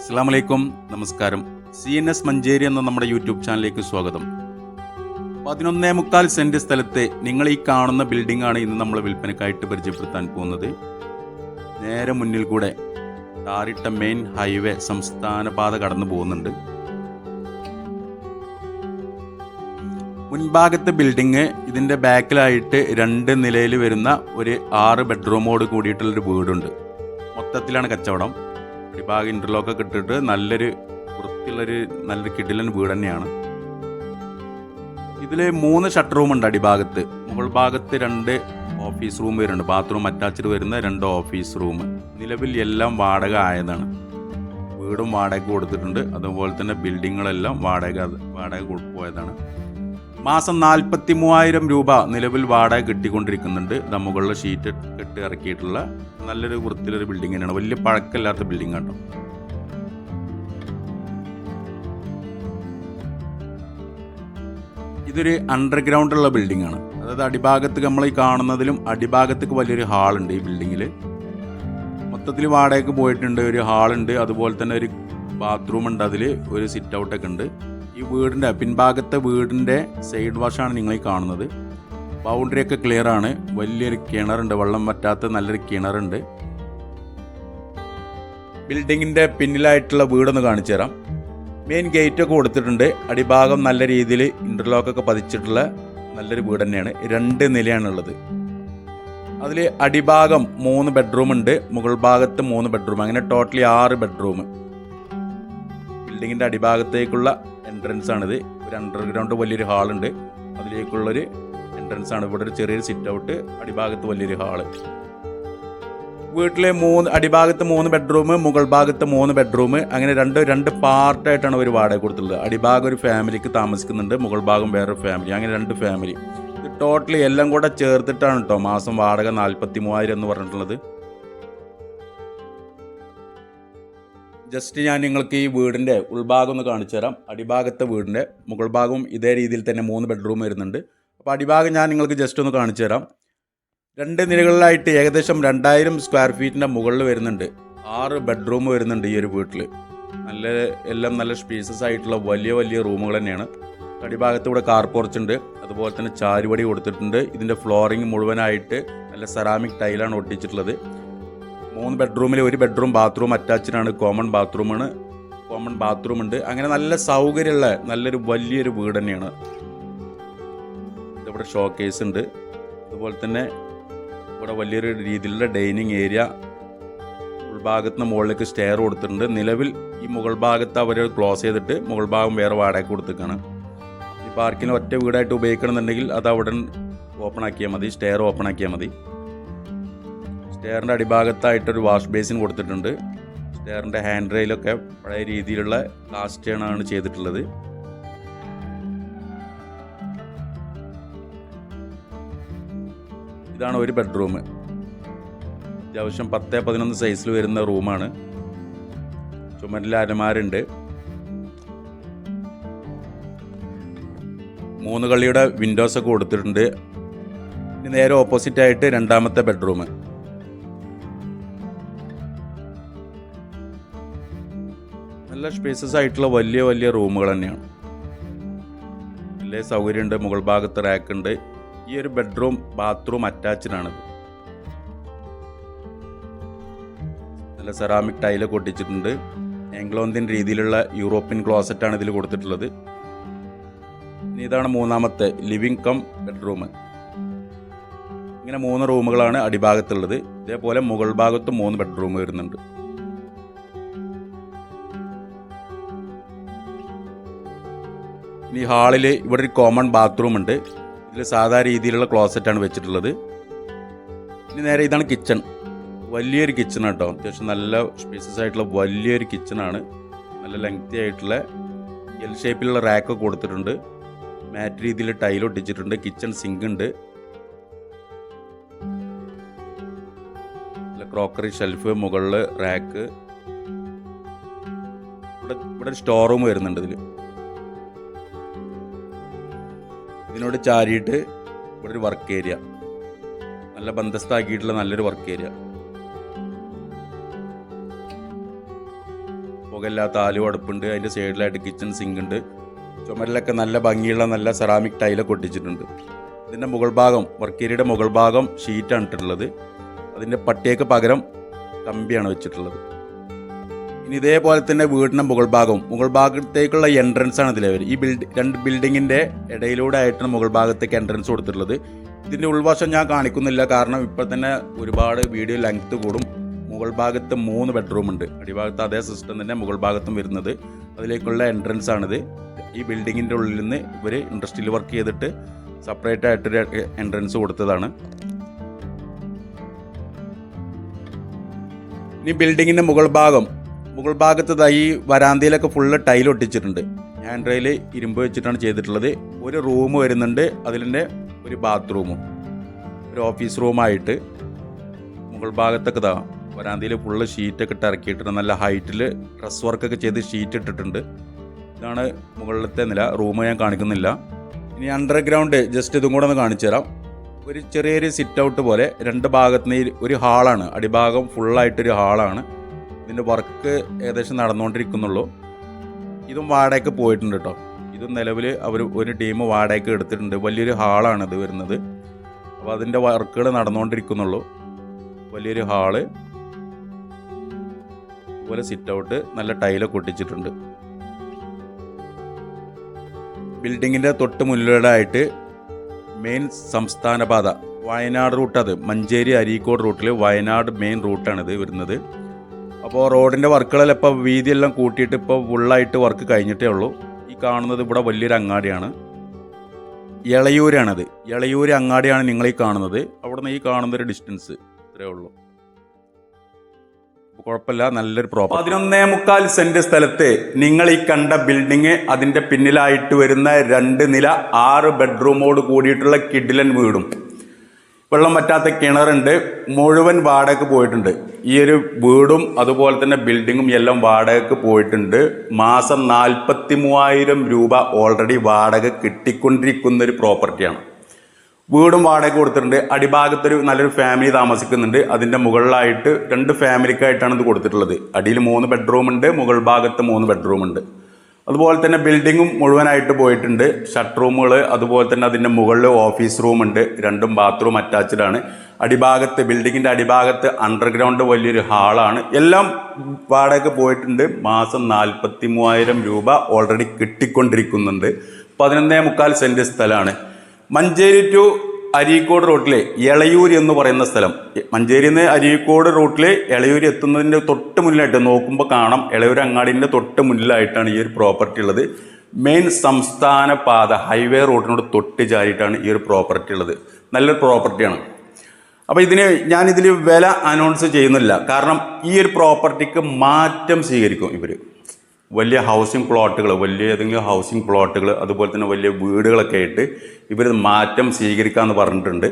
അസ്സാം വലൈക്കും നമസ്കാരം. സി എൻ എസ് മഞ്ചേരി എന്ന നമ്മുടെ യൂട്യൂബ് ചാനലിലേക്ക് സ്വാഗതം. പതിനൊന്നേ മുക്കാൽ സെന്റ് സ്ഥലത്തെ നിങ്ങൾ ഈ കാണുന്ന ബിൽഡിംഗ് ആണ് ഇന്ന് നമ്മൾ വിൽപ്പനക്കായിട്ട് പരിചയപ്പെടുത്താൻ പോകുന്നത്. നേരെ മുന്നിൽ കൂടെ ടാറിട്ട മെയിൻ ഹൈവേ സംസ്ഥാന പാത കടന്നു പോകുന്നുണ്ട്. മുൻഭാഗത്തെ ബിൽഡിങ് ഇതിന്റെ ബാക്കിലായിട്ട് രണ്ട് നിലയിൽ വരുന്ന ഒരു ആറ് ബെഡ്റൂമോട് കൂടിയിട്ടുള്ളൊരു വീടുണ്ട്. മൊത്തത്തിലാണ് കച്ചവടം. അടിഭാഗം ഇന്റർലോക്കൊക്കെ ഇട്ടിട്ട് നല്ലൊരു വൃത്തിയുള്ളൊരു നല്ലൊരു കിടിലൻ വീട് തന്നെയാണ്. ഇതിൽ മൂന്ന് ഷട്ടർ റൂം ഉണ്ട് അടിഭാഗത്ത് മുകൾ ഭാഗത്ത് രണ്ട് ഓഫീസ് റൂം വരുന്നുണ്ട്. ബാത്റൂം അറ്റാച്ച്ഡ് വരുന്ന രണ്ട് ഓഫീസ് റൂം നിലവിൽ എല്ലാം വാടക ആയതാണ്. വീടും വാടക കൊടുത്തിട്ടുണ്ട്. അതുപോലെ തന്നെ ബിൽഡിങ്ങുകളെല്ലാം വാടക വാടക പോയതാണ്. മാസം നാൽപ്പത്തി മൂവായിരം രൂപ നിലവിൽ വാടക കിട്ടിക്കൊണ്ടിരിക്കുന്നുണ്ട്. ദാ ഷീറ്റ് കെട്ട് ഇറക്കിയിട്ടുള്ള നല്ലൊരു വൃത്തിയിലൊരു ബിൽഡിംഗ് തന്നെയാണ്. വലിയ പഴക്കമില്ലാത്ത ബിൽഡിംഗ് കേട്ടോ ഇതൊരു അണ്ടർഗ്രൗണ്ട് ഉള്ള ബിൽഡിംഗ് ആണ്. അതായത് അടിഭാഗത്ത് നമ്മൾ ഈ കാണുന്നതിലും അടിഭാഗത്തേക്ക് വലിയൊരു ഹാളുണ്ട് ഈ ബിൽഡിങ്ങിൽ മൊത്തത്തിൽ വാടകയ്ക്ക് പോയിട്ടുണ്ട് ഒരു ഹാളുണ്ട് അതുപോലെ തന്നെ ഒരു ബാത്റൂം ഉണ്ട് അതിൽ ഒരു സിറ്റ് ഔട്ടൊക്കെ ഉണ്ട്. ഈ വീടിന്റെ പിൻഭാഗത്തെ വീടിന്റെ സൈഡ് വാഷാണ് നിങ്ങൾ ഈ കാണുന്നത് ബൗണ്ടറിയൊക്കെ ക്ലിയർ ആണ്. വലിയൊരു കിണറുണ്ട്. വെള്ളം പറ്റാത്ത നല്ലൊരു കിണറുണ്ട്. ബിൽഡിങ്ങിന്റെ പിന്നിലായിട്ടുള്ള വീടൊന്ന് കാണിച്ചു തരാം. മെയിൻ ഗേറ്റ് ഒക്കെ കൊടുത്തിട്ടുണ്ട്. അടിഭാഗം നല്ല രീതിയിൽ ഇന്റർലോക്കൊക്കെ പതിച്ചിട്ടുള്ള നല്ലൊരു വീട് തന്നെയാണ്. രണ്ട് നിലയാണുള്ളത്. അതിൽ അടിഭാഗം മൂന്ന് ബെഡ്റൂം ഉണ്ട്. മുകൾ ഭാഗത്ത് മൂന്ന് ബെഡ്റൂം അങ്ങനെ ടോട്ടലി ആറ് ബെഡ്റൂം ബിൽഡിങ്ങിന്റെ അടിഭാഗത്തേക്കുള്ള എൻട്രൻസ് ആണിത് ഒരു അണ്ടർഗ്രൗണ്ട് വലിയൊരു ഹാളുണ്ട് അതിലേക്കുള്ളൊരു എൻട്രൻസ് ആണ് ഇവിടെ ഒരു ചെറിയൊരു സിറ്റ് ഔട്ട് അടിഭാഗത്ത് വലിയൊരു ഹാൾ വീട്ടിലെ മൂന്ന് അടിഭാഗത്ത് മൂന്ന് ബെഡ്റൂം മുകൾ ഭാഗത്ത് മൂന്ന് ബെഡ്റൂം അങ്ങനെ രണ്ട് രണ്ട് പാർട്ടായിട്ടാണ് ഒരു വാടക കൊടുത്തുള്ളത്. അടിഭാഗം ഒരു ഫാമിലിക്ക് താമസിക്കുന്നുണ്ട് മുകൾ ഭാഗം വേറൊരു ഫാമിലി അങ്ങനെ രണ്ട് ഫാമിലി ഇത് ടോട്ടലി എല്ലാം കൂടെ ചേർത്തിട്ടാണ് കേട്ടോ മാസം വാടക നാൽപ്പത്തി മൂവായിരം എന്ന് പറഞ്ഞിട്ടുള്ളത്. ജസ്റ്റ് ഞാൻ നിങ്ങൾക്ക് ഈ വീടിന്റെ ഉൾഭാഗം ഒന്ന് കാണിച്ചു തരാം. അടിഭാഗത്തെ വീടിന്റെ മുകൾ ഭാഗവും ഇതേ രീതിയിൽ തന്നെ മൂന്ന് ബെഡ്റൂം വരുന്നുണ്ട്. അപ്പോൾ അടിഭാഗം ഞാൻ നിങ്ങൾക്ക് ജസ്റ്റ് ഒന്ന് കാണിച്ചു തരാം. രണ്ട് നിലകളിലായിട്ട് ഏകദേശം രണ്ടായിരം സ്ക്വയർ ഫീറ്റിന്റെ മുകളിൽ വരുന്നുണ്ട്. ആറ് ബെഡ്റൂം വരുന്നുണ്ട് ഈ ഒരു വീട്ടിൽ. നല്ല എല്ലാം നല്ല സ്പേസസ് ആയിട്ടുള്ള വലിയ വലിയ റൂമുകൾ തന്നെയാണ്. അടിഭാഗത്ത് ഇവിടെ കാർ പോർച്ച് ഉണ്ട്. അതുപോലെ തന്നെ ചാരുപടി കൊടുത്തിട്ടുണ്ട്. ഇതിന്റെ ഫ്ലോറിങ് മുഴുവനായിട്ട് നല്ല സെറാമിക് ടൈലാണ് ഒട്ടിച്ചിട്ടുള്ളത്. മൂന്ന് ബെഡ്റൂമിൽ ഒരു ബെഡ്റൂം ബാത്റൂം അറ്റാച്ച്ഡ് ആണ് കോമൺ ബാത്റൂമാണ് കോമൺ ബാത്റൂം ഉണ്ട്. അങ്ങനെ നല്ല സൗകര്യമുള്ള നല്ലൊരു വലിയൊരു വീട് തന്നെയാണ്. ഇവിടെ ഷോ കേസ് ഉണ്ട്. അതുപോലെ തന്നെ ഇവിടെ വലിയൊരു രീതിയിലുള്ള ഡൈനിങ് ഏരിയ ഉൾഭാഗത്തിന് മുകളിലേക്ക് സ്റ്റെയർ കൊടുത്തിട്ടുണ്ട്. നിലവിൽ ഈ മുകൾ ഭാഗത്ത് അവർ ക്ലോസ് ചെയ്തിട്ട് മുകൾ ഭാഗം വേറെ വാടക കൊടുത്തേക്കാണ്. ഈ പാർക്കിന് ഒറ്റ വീടായിട്ട് ഉപയോഗിക്കണമെന്നുണ്ടെങ്കിൽ അത് അവിടെ ഓപ്പൺ ആക്കിയാൽ മതി. സ്റ്റെയർ ഓപ്പൺ ആക്കിയാൽ മതി. സ്റ്റെയറിന്റെ അടിഭാഗത്തായിട്ടൊരു വാഷ് ബേസിൻ കൊടുത്തിട്ടുണ്ട്. സ്റ്റെയറിന്റെ ഹാൻഡ് റെയിലൊക്കെ പഴയ രീതിയിലുള്ള കാസ്റ്റേണാണ് ചെയ്തിട്ടുള്ളത്. ഇതാണ് ഒരു ബെഡ്റൂം. അത്യാവശ്യം പത്ത് പതിനൊന്ന് സൈസിൽ വരുന്ന റൂമാണ്. ചുമരിൽ അലമാരുണ്ട് മൂന്ന് കളിയുടെ വിൻഡോസ് ഒക്കെ കൊടുത്തിട്ടുണ്ട് നേരെ ഓപ്പോസിറ്റ് ആയിട്ട് രണ്ടാമത്തെ ബെഡ്റൂം. നല്ല സ്പേസസ് ആയിട്ടുള്ള വലിയ വലിയ റൂമുകൾ തന്നെയാണ്. വലിയ സൗകര്യമുണ്ട് മുകൾ ഭാഗത്ത് റാക്ക് ഉണ്ട്. ഈ ഒരു ബെഡ്റൂം ബാത്റൂം അറ്റാച്ച്ഡ് ആണ് നല്ല സെറാമിക് ടൈൽ കൊട്ടിച്ചിട്ടുണ്ട്. ആംഗ്ലോന്ത്യൻ രീതിയിലുള്ള യൂറോപ്യൻ ക്ലോസറ്റ് ആണ് ഇതിൽ കൊടുത്തിട്ടുള്ളത്. ഇനി ഇതാണ് മൂന്നാമത്തെ ലിവിംഗ് കം ബെഡ്റൂം ഇങ്ങനെ മൂന്ന് റൂമുകളാണ് അടിഭാഗത്തുള്ളത്. ഇതേപോലെ മുകൾ ഭാഗത്ത് മൂന്ന് ബെഡ്റൂം വരുന്നുണ്ട്. ഇനി ഹാളിൽ ഇവിടെ ഒരു കോമൺ ബാത്റൂം ഉണ്ട്. ഇതിൽ സാധാ രീതിയിലുള്ള ക്ലോസറ്റാണ് വെച്ചിട്ടുള്ളത്. ഇനി നേരെ ഇതാണ് കിച്ചൺ വലിയൊരു കിച്ചൺ കേട്ടോ. അത്യാവശ്യം നല്ല സ്പേസസ് ആയിട്ടുള്ള വലിയൊരു കിച്ചണാണ് നല്ല ലെങ്തി ആയിട്ടുള്ള എൽ ഷേപ്പിലുള്ള റാക്ക് കൊടുത്തിട്ടുണ്ട്. മാറ്റ് രീതിയിൽ ടൈൽ ഒട്ടിച്ചിട്ടുണ്ട്. കിച്ചൺ സിങ്ക് ഉണ്ട്. ക്രോക്കറി ഷെൽഫ് മുകളിൽ റാക്ക് ഇവിടെ ഇവിടെ സ്റ്റോർ റൂം വരുന്നുണ്ട് ഇതിൽ ഇതിനോട് ചാരിയിട്ട് ഇവിടെ ഒരു വർക്ക് ഏരിയ നല്ല ബന്ധസ്ഥാക്കിയിട്ടുള്ള നല്ലൊരു വർക്ക് ഏരിയ പുകയില്ലാത്ത ആലു അടുപ്പുണ്ട്. അതിന്റെ സൈഡിലായിട്ട് കിച്ചൺ സിങ്ക് ഉണ്ട്. ചുമരിലൊക്കെ നല്ല ഭംഗിയുള്ള നല്ല സെറാമിക് ടൈലൊക്കെ ഒട്ടിച്ചിട്ടുണ്ട്. ഇതിന്റെ മുകൾ ഭാഗം വർക്ക് ഏരിയയുടെ മുകൾ ഭാഗം ഷീറ്റാണ് ഇട്ടിട്ടുള്ളത്. അതിന്റെ പട്ടിയൊക്കെ പകരം കമ്പിയാണ് വെച്ചിട്ടുള്ളത്. ഇനി ഇതേപോലെ തന്നെ വീടിന്റെ മുകൾ ഭാഗവും മുകൾ ഭാഗത്തേക്കുള്ള എൻട്രൻസ് ആണ് ഇതിലെ അവർ ഈ ബിൽഡ് രണ്ട് ബിൽഡിങ്ങിന്റെ ഇടയിലൂടെ ആയിട്ടാണ് മുകൾ ഭാഗത്തേക്ക് എൻട്രൻസ് കൊടുത്തിട്ടുള്ളത്. ഇതിന്റെ ഉൾവശം ഞാൻ കാണിക്കുന്നില്ല. കാരണം ഇപ്പോൾ തന്നെ ഒരുപാട് വീഡിയോ ലെങ്ത് കൂടും. മുകൾ ഭാഗത്ത് മൂന്ന് ബെഡ്റൂം ഉണ്ട്. അടിഭാഗത്ത് അതേ സിസ്റ്റം തന്നെ മുകൾ ഭാഗത്തും വരുന്നത്. അതിലേക്കുള്ള എൻട്രൻസ് ആണിത്. ഈ ബിൽഡിങ്ങിന്റെ ഉള്ളിൽ നിന്ന് ഇവർ ഇൻഡസ്ട്രിയിൽ വർക്ക് ചെയ്തിട്ട് സെപ്പറേറ്റ് ആയിട്ടൊരു എൻട്രൻസ് കൊടുത്തതാണ്. ഇനി ബിൽഡിങ്ങിന്റെ മുകൾ ഭാഗം മുകൾ ഭാഗത്ത് ദാ ഈ വരാന്തയിലൊക്കെ ഫുള്ള് ടൈൽ ഒട്ടിച്ചിട്ടുണ്ട്. ഹാൻഡ് റെയിൽ ഇരുമ്പ് വെച്ചിട്ടാണ് ചെയ്തിട്ടുള്ളത്. ഒരു റൂം വരുന്നുണ്ട്. അതിലിന്റെ ഒരു ബാത്റൂമും ഒരു ഓഫീസ് റൂമായിട്ട് മുകൾ ഭാഗത്തൊക്കെ ഇതാ വരാന്തയിൽ ഫുള്ള് ഷീറ്റൊക്കെ ഇട്ട് ഇറക്കിയിട്ടുണ്ട്. നല്ല ഹൈറ്റിൽ ഡ്രസ് വർക്കൊക്കെ ചെയ്ത് ഷീറ്റ് ഇട്ടിട്ടുണ്ട്. ഇതാണ് മുകളിലത്തെ നില. റൂം ഞാൻ കാണിക്കുന്നില്ല. ഇനി അണ്ടർഗ്രൗണ്ട് ജസ്റ്റ് ഇതും കൂടെ ഒന്ന് കാണിച്ചു തരാം. ഒരു ചെറിയൊരു സിറ്റ് ഔട്ട് പോലെ രണ്ട് ഭാഗത്തുനിന്ന് ഒരു ഹാളാണ് അടിഭാഗം ഫുള്ളായിട്ടൊരു ഹാളാണ് ഇതിന്റെ വർക്ക് ഏകദേശം നടന്നുകൊണ്ടിരിക്കുന്നുള്ളൂ. ഇതും വാടകയ്ക്ക് പോയിട്ടുണ്ട് കേട്ടോ. ഇതും നിലവിൽ അവർ ഒരു ടീം വാടകയ്ക്ക് എടുത്തിട്ടുണ്ട്. വലിയൊരു ഹാളാണ് ഇത് വരുന്നത്. അപ്പോൾ അതിന്റെ വർക്കുകൾ നടന്നുകൊണ്ടിരിക്കുന്നുള്ളൂ. വലിയൊരു ഹാൾ. അതുപോലെ സിറ്റ് ഔട്ട് നല്ല ടൈലൊക്കെ ഒട്ടിച്ചിട്ടുണ്ട്. ബിൽഡിങ്ങിന്റെ തൊട്ട് മുന്നിലായിട്ട് മെയിൻ സംസ്ഥാന പാത വയനാട് റൂട്ട് അത്. മഞ്ചേരി അരീക്കോട് റൂട്ടിൽ വയനാട് മെയിൻ റൂട്ടാണ് ഇത് വരുന്നത്. അപ്പോൾ റോഡിന്റെ വർക്കുകളെല്ലാം ഇപ്പോൾ വീതിയെല്ലാം കൂട്ടിയിട്ട് ഇപ്പോൾ ഫുള്ളായിട്ട് വർക്ക് കഴിഞ്ഞിട്ടേ ഉള്ളൂ. ഈ കാണുന്നത് ഇവിടെ വലിയൊരു അങ്ങാടിയാണ്. ഇളയൂരാണത് ഇളയൂർ അങ്ങാടിയാണ് നിങ്ങൾ ഈ കാണുന്നത്. അവിടെ നിന്ന് ഈ കാണുന്നൊരു ഡിസ്റ്റൻസ് ഇത്രയേ ഉള്ളൂ. കുഴപ്പമില്ല നല്ലൊരു പ്രോപ്പർ പതിനൊന്നേ മുക്കാൽ സെന്റ് സ്ഥലത്ത് നിങ്ങൾ ഈ കണ്ട ബിൽഡിങ് അതിന്റെ പിന്നിലായിട്ട് വരുന്ന രണ്ട് നില ആറ് ബെഡ്റൂമോട് കൂടിയിട്ടുള്ള കിഡിലൻ വീടും. വെള്ളം പറ്റാത്ത കിണറുണ്ട്. മുഴുവൻ വാടകയ്ക്ക് പോയിട്ടുണ്ട്. ഈ ഒരു വീടും അതുപോലെ തന്നെ ബിൽഡിങ്ങും എല്ലാം വാടകയ്ക്ക് പോയിട്ടുണ്ട്. മാസം നാൽപ്പത്തി മൂവായിരം രൂപ ഓൾറെഡി വാടക കിട്ടിക്കൊണ്ടിരിക്കുന്ന ഒരു പ്രോപ്പർട്ടിയാണ് വീടും വാടക കൊടുത്തിട്ടുണ്ട്. അടിഭാഗത്തൊരു നല്ലൊരു ഫാമിലി താമസിക്കുന്നുണ്ട്. അതിന്റെ മുകളിലായിട്ട് രണ്ട് ഫാമിലിക്കായിട്ടാണ് ഇത് കൊടുത്തിട്ടുള്ളത്. അടിയിൽ മൂന്ന് ബെഡ്റൂം ഉണ്ട് മുകൾ ഭാഗത്ത് മൂന്ന് ബെഡ്റൂം ഉണ്ട്. അതുപോലെ തന്നെ ബിൽഡിങ്ങും മുഴുവനായിട്ട് പോയിട്ടുണ്ട്. ഷട്ട് റൂമുകൾ അതുപോലെ തന്നെ അതിന്റെ മുകളിൽ ഓഫീസ് റൂം ഉണ്ട്. രണ്ടും ബാത്റൂം അറ്റാച്ച്ഡ് ആണ്. അടിഭാഗത്ത് ബിൽഡിങ്ങിന്റെ അടിഭാഗത്ത് അണ്ടർഗ്രൗണ്ട് വലിയൊരു ഹാളാണ് എല്ലാം വാടക പോയിട്ടുണ്ട്. മാസം നാൽപ്പത്തി മൂവായിരം രൂപ ഓൾറെഡി കിട്ടിക്കൊണ്ടിരിക്കുന്നുണ്ട്. പതിനൊന്നേ മുക്കാൽ സെന്റ് സ്ഥലമാണ്. മഞ്ചേരി ടു അരീക്കോട് റൂട്ടിലെ എളയൂർ എന്ന് പറയുന്ന സ്ഥലം. മഞ്ചേരിയിൽ നിന്ന് അരീക്കോട് റൂട്ടിൽ എളയൂർ എത്തുന്നതിന്റെ തൊട്ട് മുന്നിലായിട്ട് നോക്കുമ്പോൾ കാണാം. എളയൂർ അങ്ങാടിന്റെ തൊട്ട് മുന്നിലായിട്ടാണ് ഈ ഒരു പ്രോപ്പർട്ടി ഉള്ളത്. മെയിൻ സംസ്ഥാന പാത ഹൈവേ റോഡിനോട് തൊട്ട് ചാരിയിട്ടാണ് ഈ ഒരു പ്രോപ്പർട്ടി ഉള്ളത്. നല്ലൊരു പ്രോപ്പർട്ടിയാണ് അപ്പോൾ ഇതിന് ഞാനിതിൽ വില അനൗൺസ് ചെയ്യുന്നില്ല. കാരണം ഈ ഒരു പ്രോപ്പർട്ടിക്ക് മാറ്റം സ്വീകരിക്കും ഇവർ വലിയ ഹൗസിംഗ് പ്ലോട്ടുകൾ വലിയ ഏതെങ്കിലും ഹൗസിംഗ് പ്ലോട്ടുകൾ അതുപോലെ തന്നെ വലിയ വീടുകളൊക്കെ ആയിട്ട് ഇവർ മാറ്റം സ്വീകരിക്കാമെന്ന് പറഞ്ഞിട്ടുണ്ട്.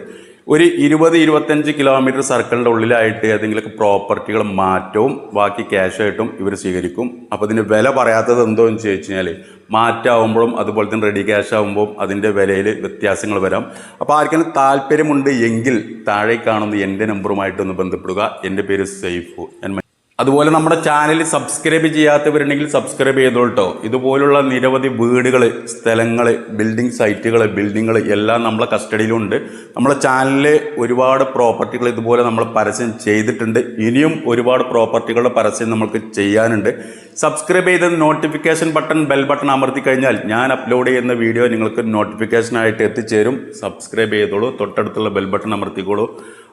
ഒരു ഇരുപത് ഇരുപത്തഞ്ച് കിലോമീറ്റർ സർക്കിളിന്റെ ഉള്ളിലായിട്ട് ഏതെങ്കിലുമൊക്കെ പ്രോപ്പർട്ടികൾ മാറ്റവും ബാക്കി ക്യാഷായിട്ടും ഇവർ സ്വീകരിക്കും. അപ്പോൾ ഇതിന് വില പറയാത്തത് എന്തോ എന്ന് ചോദിച്ചു കഴിഞ്ഞാൽ മാറ്റാവുമ്പോഴും അതുപോലെ തന്നെ റെഡി ക്യാഷ് ആകുമ്പോൾ അതിന്റെ വിലയിൽ വ്യത്യാസങ്ങൾ വരാം. അപ്പോൾ ആർക്കെങ്കിലും താല്പര്യമുണ്ട് എങ്കിൽ താഴെ കാണുന്ന എന്റെ നമ്പറുമായിട്ടൊന്ന് ബന്ധപ്പെടുക. എന്റെ പേര് സൈഫു. ഞാൻ അതുപോലെ നമ്മുടെ ചാനൽ സബ്സ്ക്രൈബ് ചെയ്യാത്തവരുണ്ടെങ്കിൽ സബ്സ്ക്രൈബ് ചെയ്തോട്ടോ ഇതുപോലുള്ള നിരവധി വീടുകൾ സ്ഥലങ്ങൾ ബിൽഡിംഗ് സൈറ്റുകൾ ബിൽഡിങ്ങുകൾ എല്ലാം നമ്മളെ കസ്റ്റഡിയിലുണ്ട് നമ്മളെ ചാനലിൽ ഒരുപാട് പ്രോപ്പർട്ടികൾ ഇതുപോലെ നമ്മൾ പരസ്യം ചെയ്തിട്ടുണ്ട്. ഇനിയും ഒരുപാട് പ്രോപ്പർട്ടികളുടെ പരസ്യം നമുക്ക് ചെയ്യാനുണ്ട്. സബ്സ്ക്രൈബ് ചെയ്ത് നോട്ടിഫിക്കേഷൻ ബട്ടൺ ബെൽ ബട്ടൺ അമർത്തി കഴിഞ്ഞാൽ ഞാൻ അപ്ലോഡ് ചെയ്യുന്ന വീഡിയോ നിങ്ങൾക്ക് നോട്ടിഫിക്കേഷനായിട്ട് എത്തിച്ചേരും. സബ്സ്ക്രൈബ് ചെയ്തോളൂ. തൊട്ടടുത്തുള്ള ബെൽ ബട്ടൺ അമർത്തിക്കോളൂ.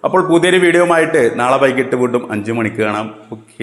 അപ്പോൾ പുതിയൊരു വീഡിയോ ആയിട്ട് നാളെ വൈകിട്ട് വീണ്ടും അഞ്ച് മണിക്ക് കാണാം. ഓക്കെ.